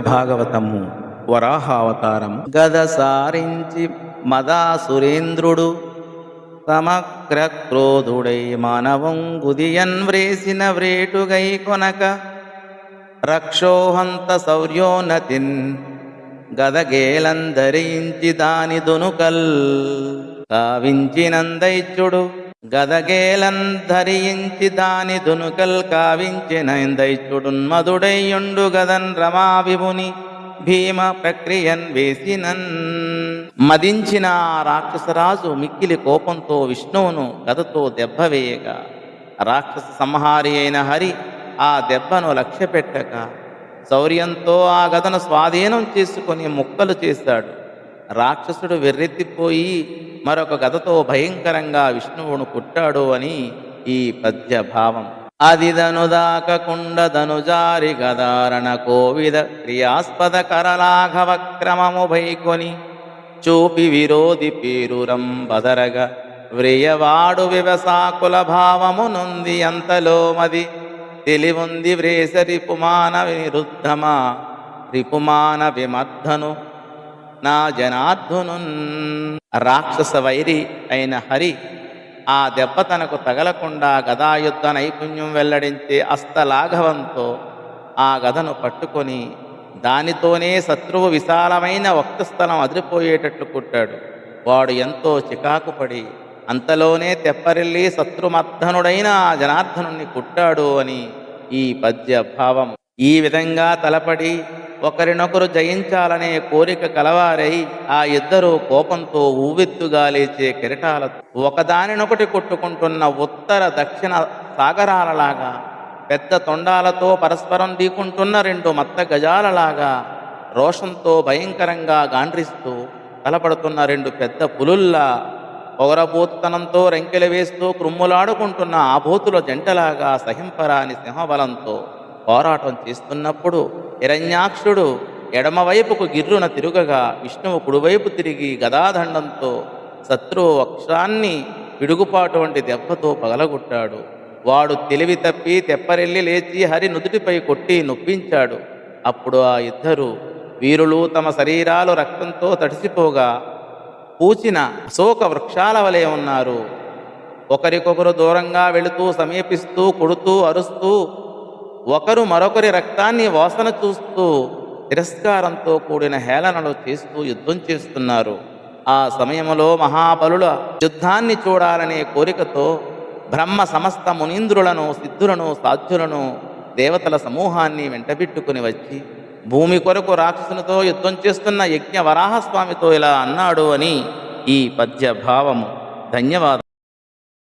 భాగవతము వరాహావతారము. గద సారించి మదాసురేంద్రుడు సమగ్ర క్రోధుడై మానవం గుదియన్ వ్రేసిన వ్రేటుగై కొనక రక్షోహంత శౌర్యోన్నతిన్ గదగేలందరించి దాని దొనుకల్ కావించినందైత్యుడు గదగేలంధరించి దాని దునుకల్ కావించినందైత్యుడున్ మధుడయ్యుండు గదన్ రమా విభుని భీమ ప్రక్రియన్ వేసినన్. మదించిన ఆ రాక్షసరాజు మిక్కిలి కోపంతో విష్ణువును గదతో దెబ్బవేయగా రాక్షస సంహారి అయిన హరి ఆ దెబ్బను లక్ష్యపెట్టక శౌర్యంతో ఆ గదను స్వాధీనం చేసుకొని ముక్కలు చేశాడు. రాక్షసుడు వెర్రెత్తిపోయి మరొక గదతో భయంకరంగా విష్ణువును కుట్టాడు అని ఈ పద్య భావం అదిదనుదాకకుండ ధనుజారి గదారణ కోవిద క్రియాస్పద కరలాఘవ క్రమము భైకొని చూపి విరోధి పేరురం బదరగ వ్రియవాడు వివసాకుల భావము నుంది అంతలో మది తెలివుంది వ్రేస రిపుమాన విరుద్ధమా రిపుమాన విమర్ధను నా జనార్దును రాక్షస వైరి అయిన హరి ఆ దెబ్బ తనకు తగలకుండా గదాయుద్ధ నైపుణ్యం వెల్లడించే అస్తలాఘవంతో ఆ గదను పట్టుకొని దానితోనే శత్రువు విశాలమైన వక్తస్థలం అదిరిపోయేటట్లు కుట్టాడు. వాడు ఎంతో చికాకు పడి అంతలోనే తెప్పరిల్లి శత్రుమర్ధనుడైన ఆ జనార్దనుణ్ణి కుట్టాడు అని ఈ పద్య భావం ఈ విధంగా తలపడి ఒకరినొకరు జయించాలనే కోరిక కలవారై ఆ ఇద్దరు కోపంతో ఊవెత్తుగా లేచే కిరటాల ఒకదానినొకటి కొట్టుకుంటున్న ఉత్తర దక్షిణ సాగరాలలాగా పెద్ద తొండాలతో పరస్పరం దీకుంటున్న రెండు మత్త గజాలలాగా రోషంతో భయంకరంగా గాండ్రిస్తూ తలపడుతున్న రెండు పెద్ద పులుల్లా పొగరబోతుతనంతో రెంకెలు వేస్తూ క్రుమ్ములాడుకుంటున్న ఆభూతుల జంటలాగా సహింపరాని సింహబలంతో పోరాటం చేస్తున్నప్పుడు హిరణ్యాక్షుడు ఎడమవైపుకు గిర్రున తిరుగగా విష్ణువు కుడివైపు తిరిగి గదాదండంతో శత్రువు వక్షాన్ని పిడుగుపాటు వంటి దెబ్బతో పగలగొట్టాడు. వాడు తెలివి తప్పి తెప్పరెల్లి లేచి హరి నుదుటిపై కొట్టి నొప్పించాడు. అప్పుడు ఆ ఇద్దరు వీరులు తమ శరీరాలు రక్తంతో తడిసిపోగా పూచిన అశోక వృక్షాల వలె ఉన్నారు. ఒకరికొకరు దూరంగా వెళుతూ సమీపిస్తూ కొడుతూ అరుస్తూ ఒకరు మరొకరి రక్తాన్ని వాసన చూస్తూ తిరస్కారంతో కూడిన హేళనలు చేస్తూ యుద్ధం చేస్తున్నారు. ఆ సమయంలో మహాబలుల యుద్ధాన్ని చూడాలనే కోరికతో బ్రహ్మ సమస్త మునీంద్రులను సిద్ధులను సాధ్యులను దేవతల సమూహాన్ని వెంటబెట్టుకుని వచ్చి భూమి కొరకు రాక్షసునితో యుద్ధం చేస్తున్న యజ్ఞ వరాహస్వామితో ఇలా అన్నాడు అని ఈ పద్య భావము ధన్యవాదం